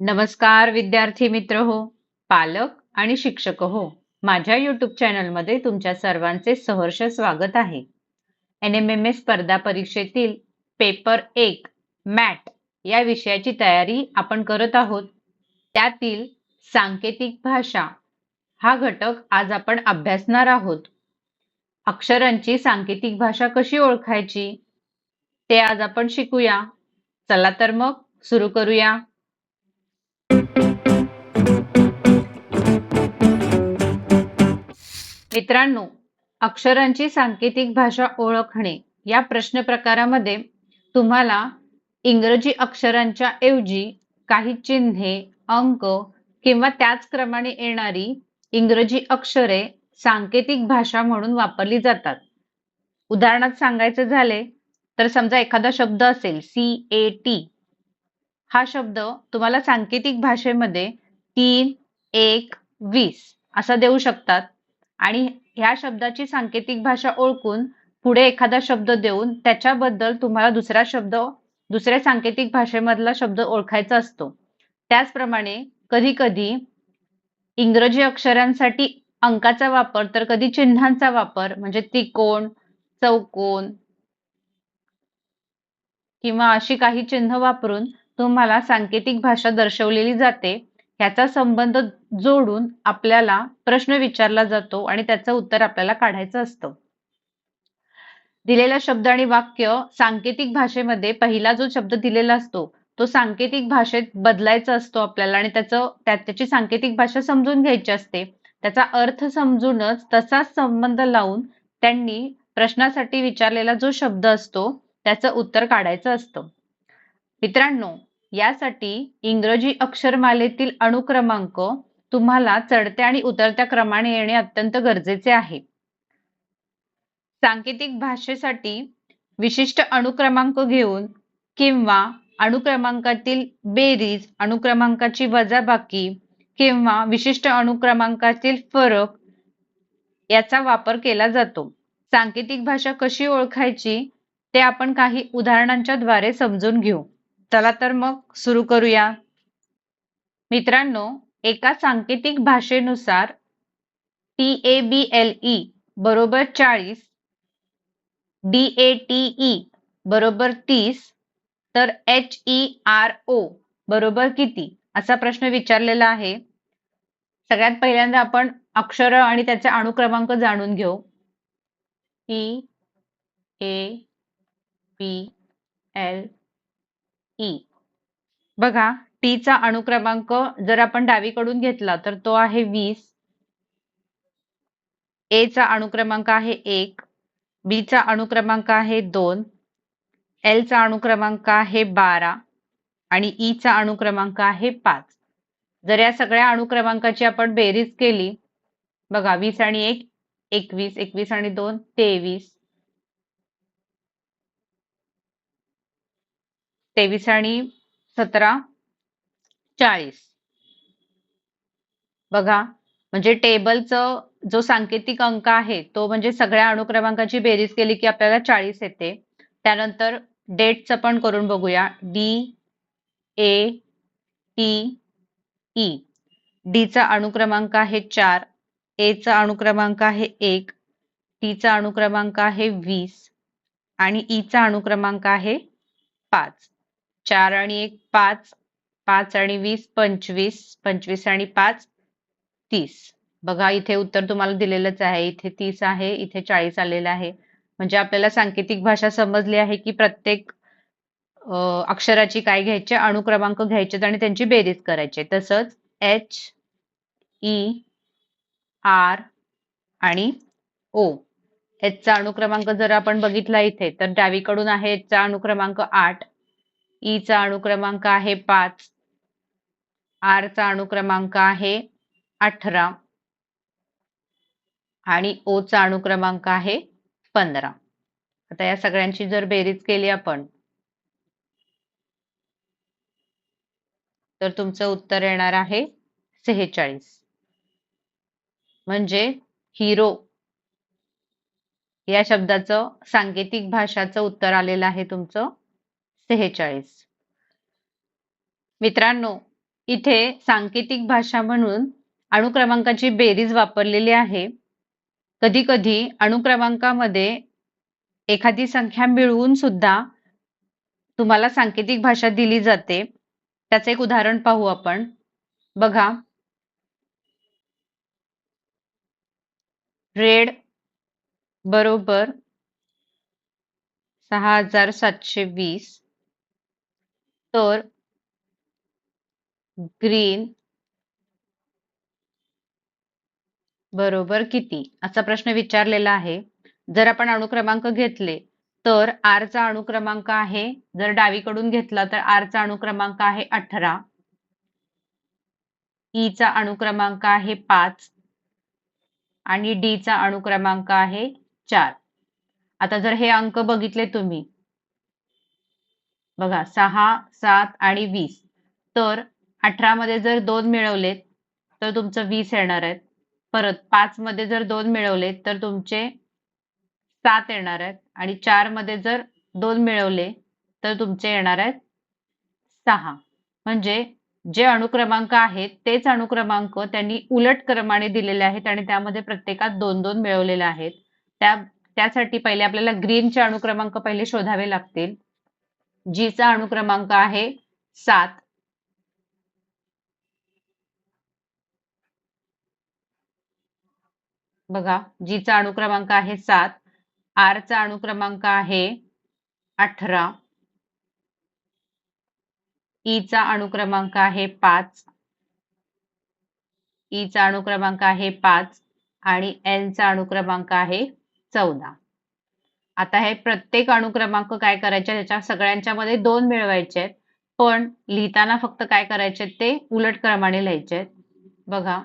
नमस्कार विद्यार्थी मित्र हो पालक आणि शिक्षक हो. माझ्या युट्यूब चॅनलमध्ये तुमच्या सर्वांचे सहर्ष स्वागत आहे. एन एम एम एस स्पर्धा परीक्षेतील पेपर एक मॅट या विषयाची तयारी आपण करत आहोत. त्यातील सांकेतिक भाषा हा घटक आज आपण अभ्यासणार आहोत. अक्षरांची सांकेतिक भाषा कशी ओळखायची? ते आज आपण शिकूया. चला तर मग सुरू करूया. मित्रांनो अक्षरांची सांकेतिक भाषा ओळखणे या प्रश्न प्रकारामध्ये तुम्हाला इंग्रजी अक्षरांच्या ऐवजी काही चिन्हे अंक किंवा त्याच क्रमाने येणारी इंग्रजी अक्षरे सांकेतिक भाषा म्हणून वापरली जातात. उदाहरणात सांगायचे झाले तर समजा एखादा शब्द असेल सी ए टी हा शब्द तुम्हाला सांकेतिक भाषेमध्ये तीन एक वीस असा देऊ शकतात. आणि ह्या शब्दाची सांकेतिक भाषा ओळखून पुढे एखादा शब्द देऊन त्याच्याबद्दल तुम्हाला दुसरा शब्द दुसऱ्या सांकेतिक भाषेमधला शब्द ओळखायचा असतो. त्याचप्रमाणे कधी कधी इंग्रजी अक्षरांसाठी अंकाचा वापर तर कधी चिन्हांचा वापर म्हणजे त्रिकोण चौकोन किंवा अशी काही चिन्ह वापरून तुम्हाला सांकेतिक भाषा दर्शवलेली जाते. ह्याचा संबंध जोडून आपल्याला प्रश्न विचारला जातो आणि त्याचं उत्तर आपल्याला काढायचं असतं. दिलेला शब्द आणि वाक्य सांकेतिक भाषेमध्ये पहिला जो शब्द दिलेला असतो तो सांकेतिक भाषेत बदलायचा असतो आपल्याला आणि त्याचं त्याची सांकेतिक भाषा समजून घ्यायची असते. त्याचा अर्थ समजूनच तसाच संबंध लावून त्यांनी प्रश्नासाठी विचारलेला जो शब्द असतो त्याचं उत्तर काढायचं असतं. मित्रांनो यासाठी इंग्रजी अक्षरमालेतील अणुक्रमांक तुम्हाला चढत्या आणि उतरत्या क्रमाने येणे अत्यंत गरजेचे आहे. सांकेतिक भाषेसाठी विशिष्ट अणुक्रमांक घेऊन किंवा अणुक्रमांकातील बेरीज अणुक्रमांकाची वजाबाकी किंवा विशिष्ट अणुक्रमांकातील फरक याचा वापर केला जातो. सांकेतिक भाषा कशी ओळखायची ते आपण काही उदाहरणांच्या द्वारे समजून घेऊ. चला तर मग सुरू करूया. मित्रांनो एका सांकेतिक भाषेनुसार T A B L E बरोबर चाळीस डी ए टी ई बरोबर तीस तर एच ई आर ओ बरोबर किती? असा प्रश्न विचारलेला आहे. सगळ्यात पहिल्यांदा आपण अक्षर आणि त्याचे अणुक्रमांक जाणून घेऊ. E A P L E बघा टीचा अणुक्रमांक जर आपण डावीकडून घेतला तर तो आहे वीस. एचा अणुक्रमांक आहे एक. बीचा अणुक्रमांक आहे दोन. एल चा अणुक्रमांक आहे बारा. आणि ई चा अणुक्रमांक आहे पाच. जर या सगळ्या अणुक्रमांकाची आपण बेरीज केली बघा वीस आणि एक एकवीस एकवीस आणि दोन तेवीस. तेवीस आणि सतरा चाळीस. बघा म्हणजे टेबलचं जो सांकेतिक अंक आहे तो म्हणजे सगळ्या अणुक्रमांकाची बेरीज केली की आपल्याला चाळीस येते. त्यानंतर डेटचं पण करून बघूया. D A T E. D चा अणुक्रमांक आहे चार एचा अणुक्रमांक आहे एक टीचा अणुक्रमांक आहे वीस आणि ई चा अणुक्रमांक आहे पाच. चार आणि एक पाच पाच आणि वीस पंचवीस पंचवीस आणि पाच तीस. बघा इथे उत्तर तुम्हाला दिलेलंच आहे. इथे तीस आहे इथे चाळीस आलेलं आहे. म्हणजे आपल्याला सांकेतिक भाषा समजली आहे की प्रत्येक अक्षराची काय घ्यायचे अणुक्रमांक घ्यायचे आणि त्यांची बेरीज करायची. तसंच एच ई आर आणि ओ. एचचा अणुक्रमांक जर आपण बघितला इथे तर डावीकडून आहे एचचा अणुक्रमांक आठ ईचा अणुक्रमांक आहे पाच. आर चा अणुक्रमांक आहे अठरा. आणि ओ चा अणुक्रमांक आहे पंधरा. आता या सगळ्यांची जर बेरीज केली आपण तर तुमचं उत्तर येणार आहे सेहेचाळीस. म्हणजे हिरो. या शब्दाचं सांकेतिक भाषाचं उत्तर आलेलं आहे तुमचं. सेहेचाळीस. मित्रांनो इथे सांकेतिक भाषा म्हणून अणुक्रमांकाची बेरीज वापरलेली आहे. कधी कधी अणुक्रमांकामध्ये एखादी संख्या मिळवून सुद्धा तुम्हाला सांकेतिक भाषा दिली जाते. त्याचं एक उदाहरण पाहू आपण. बघा. रेड बरोबर सहा हजार सातशे वीस. तर ग्रीन बरोबर किती? असा प्रश्न विचारलेला आहे. जर आपण अणुक्रमांक घेतले तर आर चा अणुक्रमांक आहे. जर डावीकडून घेतला तर आर चा अणुक्रमांक आहे अठरा. ई चा अणुक्रमांक आहे पाच. आणि डी चा अणुक्रमांक आहे चार. आता जर हे अंक बघितले तुम्ही बघा सहा सात आणि वीस. तर अठरा मध्ये जर दोन मिळवलेत तर तुमचं वीस येणार आहेत. परत पाच मध्ये जर दोन मिळवले तर तुमचे सात येणार आहेत. आणि चारमध्ये जर दोन मिळवले तर तुमचे येणार आहेत सहा. म्हणजे जे अणुक्रमांक आहेत तेच अणुक्रमांक त्यांनी उलट क्रमाने दिलेले आहेत आणि त्यामध्ये प्रत्येकात दोन दोन मिळवलेले आहेत. त्या त्यासाठी पहिले आपल्याला ग्रीनचे अणुक्रमांक पहिले शोधावे लागतील. जीचा अणुक्रमांक आहे सात. बघा जीचा अणुक्रमांक आहे सात आर चा अणुक्रमांक आहे अठरा. ई चा अणुक्रमांक आहे पाच. ई चा अणुक्रमांक आहे पाच आणि एन चा अणुक्रमांक आहे चौदा. आता हे प्रत्येक अणुक्रमांक काय करायचे त्याच्या सगळ्यांच्या मध्ये दोन मिळवायचे आहेत. पण लिहिताना फक्त काय करायचे ते उलट क्रमाने लिहायचे बघा.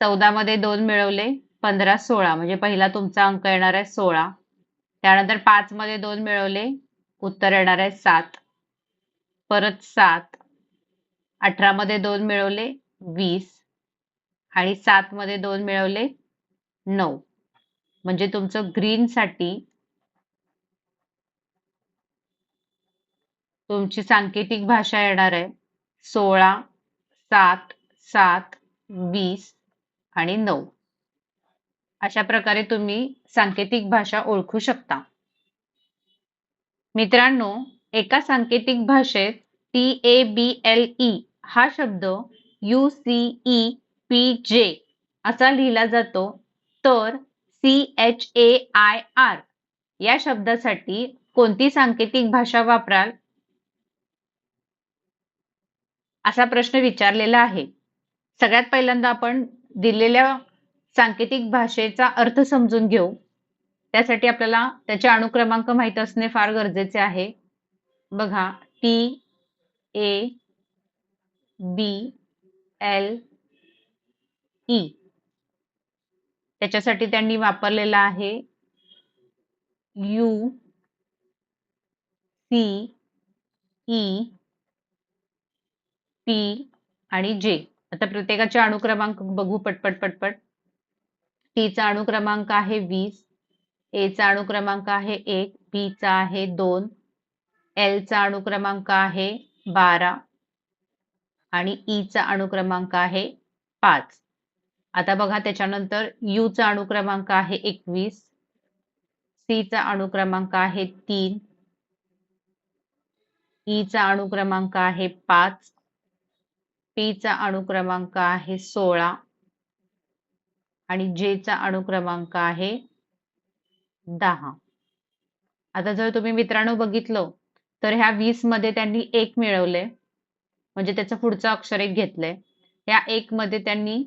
चौदा मध्ये दोन मिळवले पंधरा सोळा. म्हणजे पहिला तुमचा अंक येणार आहे सोळा. त्यानंतर पाच मध्ये दोन मिळवले उत्तर येणार आहे सात. परत सात. अठरा मध्ये दोन मिळवले वीस. आणि सात मध्ये दोन मिळवले नऊ. म्हणजे तुमचं ग्रीनसाठी तुमची सांकेतिक भाषा येणार आहे. सोळा सात सात वीस आणि नऊ. अशा प्रकारे तुम्ही सांकेतिक भाषा ओळखू शकता. मित्रांनो एका सांकेतिक भाषेत T A B L E हा शब्द यू सी ई पी जे असा लिहिला जातो. तर C H A I R या शब्दासाठी कोणती सांकेतिक भाषा वापराल? असा प्रश्न विचारलेला आहे. सगळ्यात पहिल्यांदा आपण दिलेल्या सांकेतिक भाषेचा अर्थ समजून घेऊ. त्यासाठी आपल्याला त्याचे अणुक्रमांक माहीत असणे फार गरजेचे आहे. बघा T A B L E त्याच्यासाठी त्यांनी वापरलेला आहे यू सी ई पी आणि जे. आता प्रत्येकाचे अणुक्रमांक बघू पटपट पटपट. टीचा अणुक्रमांक आहे वीस ए चा अणुक्रमांक आहे एक बीचा आहे दोन एल चा अणुक्रमांक आहे बारा आणि ई चा अणुक्रमांक आहे पाच. आता बघा त्याच्यानंतर यू चा अणुक्रमांक आहे एकवीस. सी चा अणुक्रमांक आहे तीन. ई चा अणुक्रमांक आहे पाच. पी चा अणुक्रमांक आहे सोळा. आणि जे चा अणुक्रमांक आहे दहा. आता जर तुम्ही मित्रांनो बघितलं तर ह्या वीसमध्ये त्यांनी एक मिळवले म्हणजे त्याचं पुढचं अक्षर एक घेतलंय. या एक मध्ये त्यांनी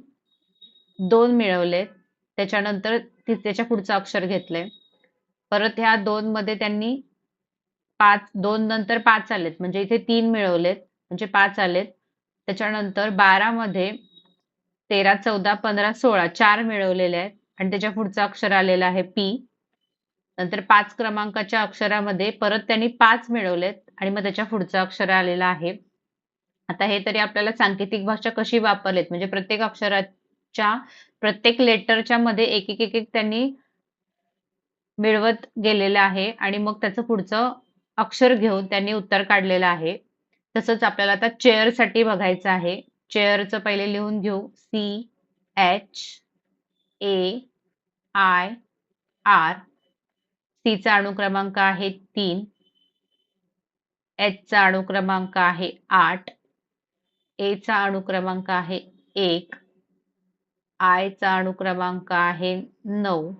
दोन मिळवले त्याच्यानंतर त्याच्या पुढचं अक्षर घेतलंय. परत ह्या दोन मध्ये त्यांनी पाच दोन नंतर पाच आलेत. म्हणजे इथे तीन मिळवलेत. म्हणजे पाच आलेत. त्याच्यानंतर बारा मध्ये तेरा चौदा पंधरा सोळा चार मिळवलेले आहेत. आणि त्याच्या पुढचं अक्षर आलेलं आहे पी. नंतर पाच क्रमांकाच्या अक्षरामध्ये परत त्यांनी पाच मिळवलेत. आणि मग त्याच्या पुढचं अक्षर आलेलं आहे. आता हे तरी आपल्याला सांकेतिक भाषा कशी वापरलेत? म्हणजे प्रत्येक अक्षरात च्या प्रत्येक लेटरच्या मध्ये एक एक एक एक त्यांनी मिळवत गेलेलं आहे आणि मग त्याचं पुढचं अक्षर घेऊन त्यांनी उत्तर काढलेलं आहे. तसंच आपल्याला आता चेअरसाठी बघायचं आहे. चेअरचं पहिले लिहून घेऊ. C H A I R सीचा अणुक्रमांक आहे तीन. एचचा अणुक्रमांक आहे आठ. एचा अणुक्रमांक आहे एक. आयचा अणुक्रमांक आहे नऊ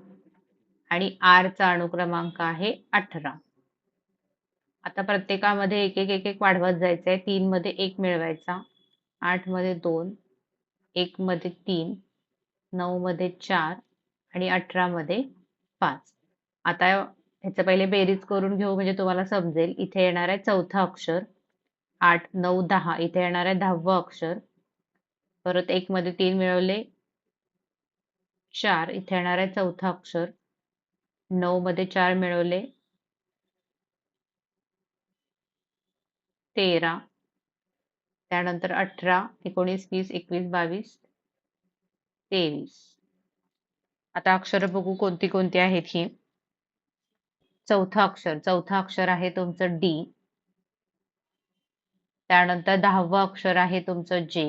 आणि आरचा अणुक्रमांक आहे अठरा. आता प्रत्येकामध्ये एक एक एक एक वाढवत जायचंय. तीन मध्ये एक मिळवायचा आठमध्ये दोन एक मध्ये तीन नऊ मध्ये चार आणि अठरा मध्ये पाच. आता ह्याचं पहिले बेरीज करून घेऊ म्हणजे तुम्हाला समजेल. इथे येणार आहे चौथं अक्षर. आठ नऊ दहा. इथे येणार आहे दहावं अक्षर. परत एक मध्ये तीन मिळवले चार इथे येणार आहे चौथा अक्षर. नऊ मध्ये चार मिळवले. तेरा. त्यानंतर अठरा एकोणीस वीस एकवीस बावीस तेवीस. आता अक्षर बघू कोणती कोणती आहेत ही. चौथा अक्षर. चौथा अक्षर आहे तुमचं डी त्यानंतर दहावं अक्षर आहे तुमचं जे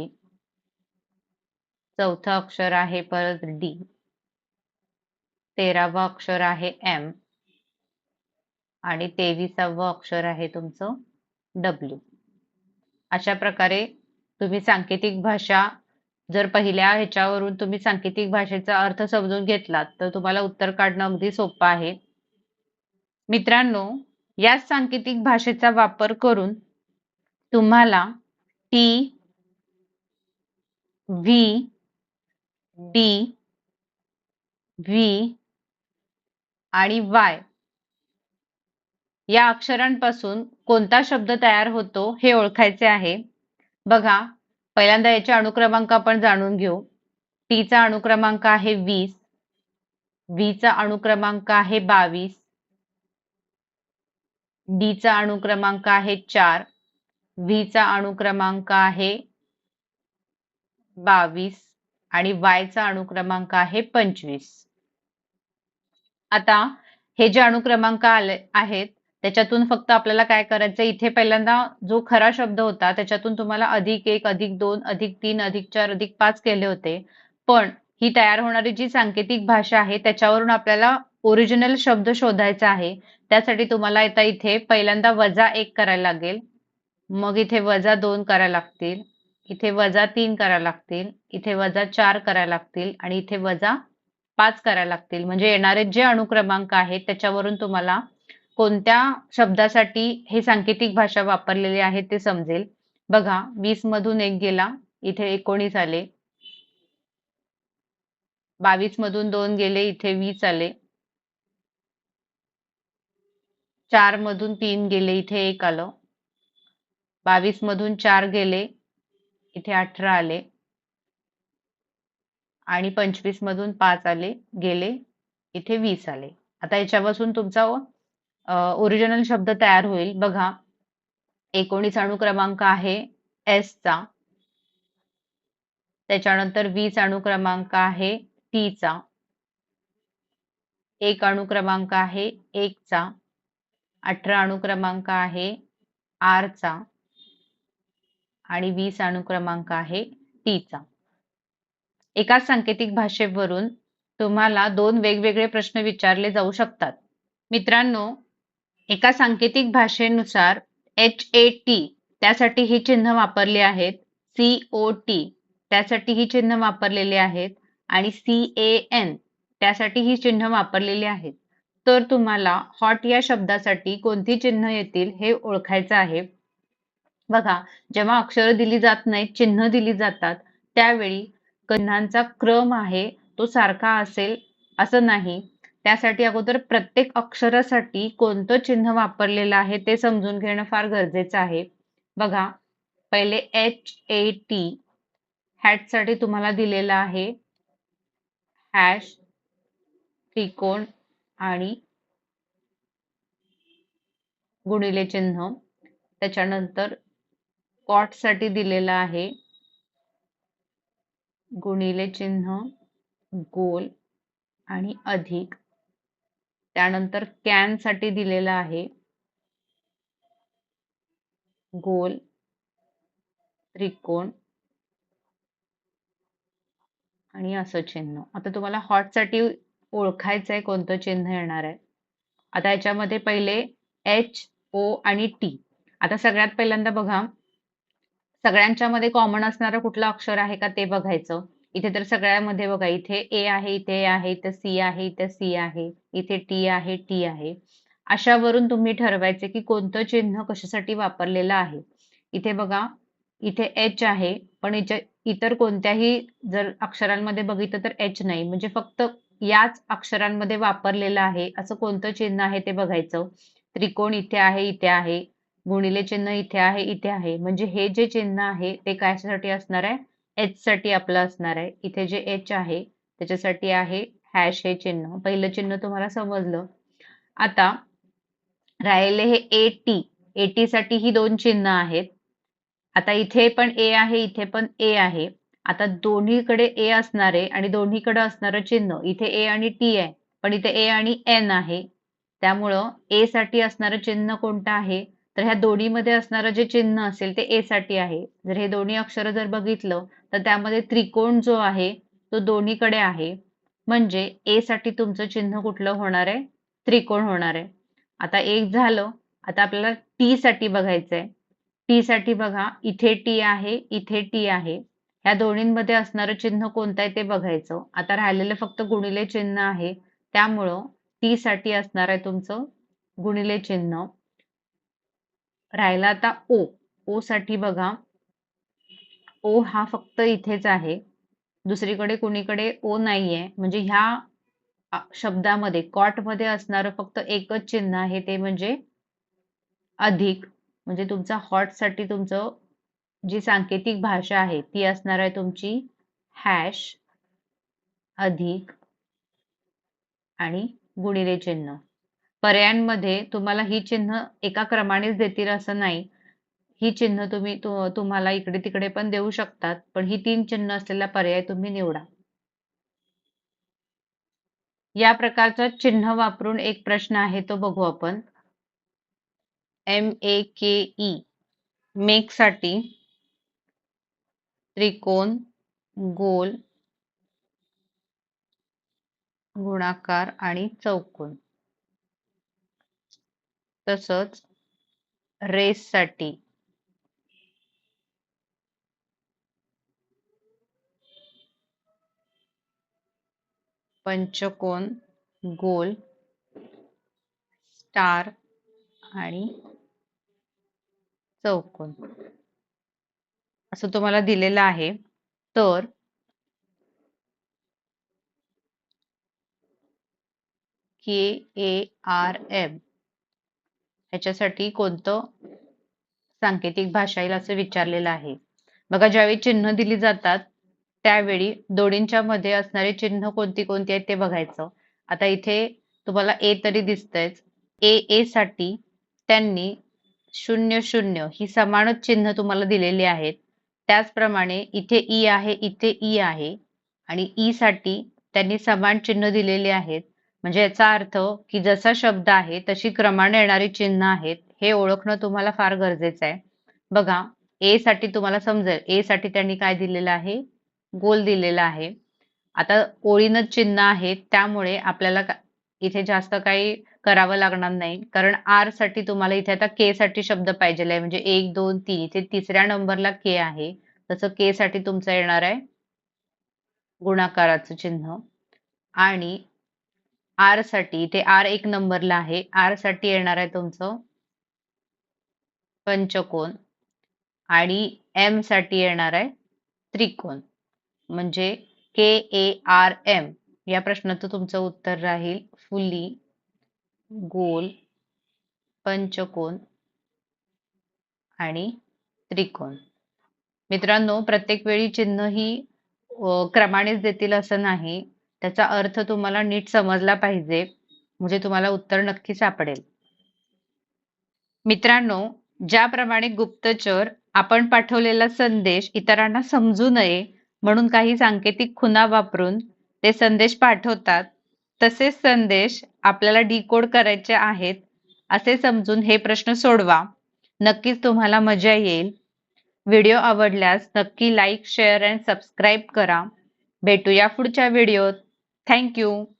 चौथं अक्षर आहे परत डी तेरावं अक्षर आहे एम आणि तेविसावं अक्षर आहे तुमचं डब्ल्यू अशा प्रकारे तुम्ही सांकेतिक भाषा जर पहिल्या ह्याच्यावरून तुम्ही सांकेतिक भाषेचा अर्थ समजून घेतलात तर तुम्हाला उत्तर काढणं अगदी सोपं आहे. मित्रांनो या सांकेतिक भाषेचा वापर करून तुम्हाला टी व्ही डी व्ही आणि वाय. या अक्षरांपासून कोणता शब्द तयार होतो हे ओळखायचे आहे. बघा पहिल्यांदा याचे अणुक्रमांक आपण जाणून घेऊ. टीचा अणुक्रमांक आहे वीस. व्हीचा अणुक्रमांक आहे बावीस. डीचा अणुक्रमांक आहे चार. व्हीचा अणुक्रमांक आहे बावीस. आणि वायचा अणुक्रमांक आहे पंचवीस. आता हे जे अणुक्रमांक आले आहेत त्याच्यातून फक्त आपल्याला काय करायचं इथे पहिल्यांदा जो खरा शब्द होता त्याच्यातून तुम्हाला अधिक एक अधिक दोन अधिक तीन अधिक चार अधिक पाच केले होते. पण ही तयार होणारी जी सांकेतिक भाषा आहे त्याच्यावरून आपल्याला ओरिजिनल शब्द शोधायचा आहे. त्यासाठी तुम्हाला आता इथे पहिल्यांदा वजा एक करायला लागेल. मग इथे वजा दोन करायला लागतील. इथे वजा तीन करायला लागतील. इथे वजा चार करायला लागतील. आणि इथे वजा पाच करायला लागतील. म्हणजे येणारे जे अणुक्रमांक आहेत त्याच्यावरून तुम्हाला कोणत्या शब्दासाठी हे सांकेतिक भाषा वापरलेली आहे ते समजेल. बघा वीस मधून एक गेला इथे एकोणीस आले. बावीस मधून दोन गेले इथे वीस आले. चार मधून तीन गेले इथे एक आलं. बावीस मधून चार गेले इथे अठरा आले. आणि पंचवीस मधून पाच आले गेले इथे वीस आले. आता याच्यापासून तुमचा ओरिजिनल शब्द तयार होईल. बघा एकोणीस अणुक्रमांक आहे एस चा. त्याच्यानंतर वीस अणुक्रमांक आहे टी चा. एक अणुक्रमांक आहे एक चा. अठरा अणुक्रमांक आहे आर चा. आणि वीस अणुक्रमांक आहे टी चा. एकाच सांकेतिक भाषेवरून तुम्हाला दोन वेगवेगळे प्रश्न विचारले जाऊ शकतात. मित्रांनो एका सांकेतिक भाषेनुसार एच ए टी त्यासाठी ही चिन्ह वापरली आहेत. सी ओ टी त्यासाठी ही चिन्ह वापरलेली आहेत. आणि सी ए एन त्यासाठी ही चिन्ह वापरलेली आहेत. तर तुम्हाला हॉट या शब्दासाठी कोणती चिन्ह येतील हे ओळखायचं आहे. बघा जेव्हा अक्षर दिली जात नाहीत चिन्ह दिली जातात त्यावेळी चिन्हांचा क्रम आहे तो सारखा असेल असं नाही. त्यासाठी अगोदर प्रत्येक अक्षरासाठी कोणतं चिन्ह वापरलेलं आहे ते समजून घेणं फार गरजेचं आहे. बघा पहिले एच ए टी हॅटसाठी तुम्हाला दिलेलं आहे. हॅश त्रिकोण आणि गुणिले चिन्ह. त्याच्यानंतर कॉटसाठी दिलेलं आहे. गुणिले चिन्ह गोल आणि अधिक. त्यानंतर कॅनसाठी दिलेला आहे. गोल त्रिकोण आणि असं चिन्ह. आता तुम्हाला हॉटसाठी ओळखायचंय कोणतं चिन्ह येणार आहे. आता याच्यामध्ये पहिले एच ओ आणि टी आता सगळ्यात पहिल्यांदा बघा. सगळ्यांच्या मध्ये कॉमन असणारं कुठलं अक्षर आहे का ते बघायचं. इथे तर सगळ्यामध्ये बघा इथे ए आहे इथे ए आहे इथे सी आहे इथे सी आहे इथे टी आहे टी आहे. अशावरून तुम्ही ठरवायचे की कोणतं चिन्ह कशासाठी वापरलेलं आहे. इथे बघा इथे एच आहे पण इतर कोणत्याही जर अक्षरांमध्ये बघितलं तर एच नाही. म्हणजे फक्त याच अक्षरांमध्ये वापरलेलं आहे असं कोणतं चिन्ह आहे ते बघायचं. त्रिकोण इथे आहे इथे आहे गुणिले चिन्ह इथे आहे इथे आहे. म्हणजे हे जे चिन्ह आहे ते कायसाठी असणार आहे? एच साठी आपलं असणार आहे. इथे जे एच आहे त्याच्यासाठी आहे हॅश हे चिन्ह. पहिलं चिन्ह तुम्हाला समजलं. आता राहिले हे ए टी ए टी साठी ही दोन चिन्ह आहेत. आता इथे पण ए आहे इथे पण ए आहे. आता दोन्हीकडे ए असणारे आणि दोन्हीकडे असणारं चिन्ह. इथे ए आणि टी आहे पण इथे ए आणि एन आहे. त्यामुळं ए साठी असणारं चिन्ह कोणतं आहे? तर ह्या दोन्हीमध्ये असणारं जे चिन्ह असेल ते ए साठी आहे. जर हे दोन्ही अक्षर जर बघितलं तर त्यामध्ये त्रिकोण जो आहे तो दोन्हीकडे आहे. म्हणजे ए साठी तुमचं चिन्ह कुठलं होणार आहे? त्रिकोण होणार आहे. आता एक झालं आता आपल्याला टी साठी बघायचंय. टी साठी बघा इथे टी आहे इथे टी आहे. ह्या दोन्हींमध्ये असणारं चिन्ह कोणतं आहे ते बघायचं. आता राहिलेलं फक्त गुणिले चिन्ह आहे. त्यामुळं टी साठी असणार आहे तुमचं गुणिले चिन्ह. राहिला आता ओ. ओ साठी बघा. ओ हा फक्त इथेच आहे. दुसरीकडे कुणीकडे ओ नाहीये. म्हणजे ह्या शब्दामध्ये कॉटमध्ये असणारं फक्त एकच चिन्ह आहे ते म्हणजे अधिक. म्हणजे तुमचा हॉटसाठी तुमचं जी सांकेतिक भाषा आहे ती असणार आहे तुमची हॅश अधिक आणि गुणिले चिन्ह. पर्यायांमध्ये तुम्हाला ही चिन्ह एका क्रमानेच देतील असं नाही. ही चिन्ह तुम्ही तुम्हाला इकडे तिकडे पण देऊ शकतात पण ही तीन चिन्ह असलेला पर्याय तुम्ही निवडा. या प्रकारचा चिन्ह वापरून एक प्रश्न आहे तो बघू आपण. एम ए के ई मेकसाठी त्रिकोण गोल गुणाकार आणि चौकोन. तसंच रेससाठी. पंचकोन गोल स्टार आणि चौकोन. असं तुम्हाला दिलेलं आहे. तर के ए आर एम ह्याच्यासाठी कोणतं सांकेतिक भाषा येईल असं विचारलेलं आहे. बघा ज्यावेळी चिन्ह दिली जातात त्यावेळी दोडींच्या मध्ये असणारे चिन्ह कोणती कोणती आहेत ते बघायचं. आता इथे तुम्हाला ए तरी दिसतंयच ए ए साठी त्यांनी शून्य शून्य ही समानच चिन्ह तुम्हाला दिलेली आहेत. त्याचप्रमाणे इथे ई आहे इथे ई आहे. आणि ई साठी त्यांनी समान चिन्ह दिलेले आहेत. म्हणजे याचा अर्थ की जसा शब्द आहे तशी क्रमाने येणारी चिन्ह आहेत हे ओळखणं तुम्हाला फार गरजेचं आहे. बघा ए साठी तुम्हाला समजेल. ए साठी त्यांनी काय दिलेलं आहे? गोल दिलेला आहे. आता ओळीनच चिन्ह आहेत त्यामुळे आपल्याला इथे जास्त काही करावं लागणार नाही. कारण आरसाठी तुम्हाला इथे आता के साठी शब्द पाहिजे आहे. म्हणजे एक दोन तीन. इथे तिसऱ्या नंबरला के आहे. तसं के साठी तुमचं येणार आहे गुणाकाराचं चिन्ह. आणि आरसाठी ते आर एक नंबरला आहे. आरसाठी येणार आहे तुमचं पंचकोन आणि एमसाठी येणार आहे त्रिकोण. म्हणजे के ए आर एम या प्रश्नाचं तुमचं उत्तर राहील फुली गोल पंचकोन आणि त्रिकोण. मित्रांनो प्रत्येक वेळी चिन्ह ही क्रमानेच देतील असं नाही. त्याचा अर्थ तुम्हाला नीट समजला पाहिजे म्हणजे तुम्हाला उत्तर नक्की सापडेल. मित्रांनो ज्याप्रमाणे गुप्तचर आपण पाठवलेला संदेश इतरांना समजू नये म्हणून काही सांकेतिक खुणा वापरून ते संदेश पाठवतात तसेच संदेश आपल्याला डिकोड करायचे आहेत असे समजून हे प्रश्न सोडवा. नक्कीच तुम्हाला मजा येईल. व्हिडिओ आवडल्यास नक्की लाईक शेअर अँड सबस्क्राईब करा. भेटूया पुढच्या व्हिडिओत. Thank you.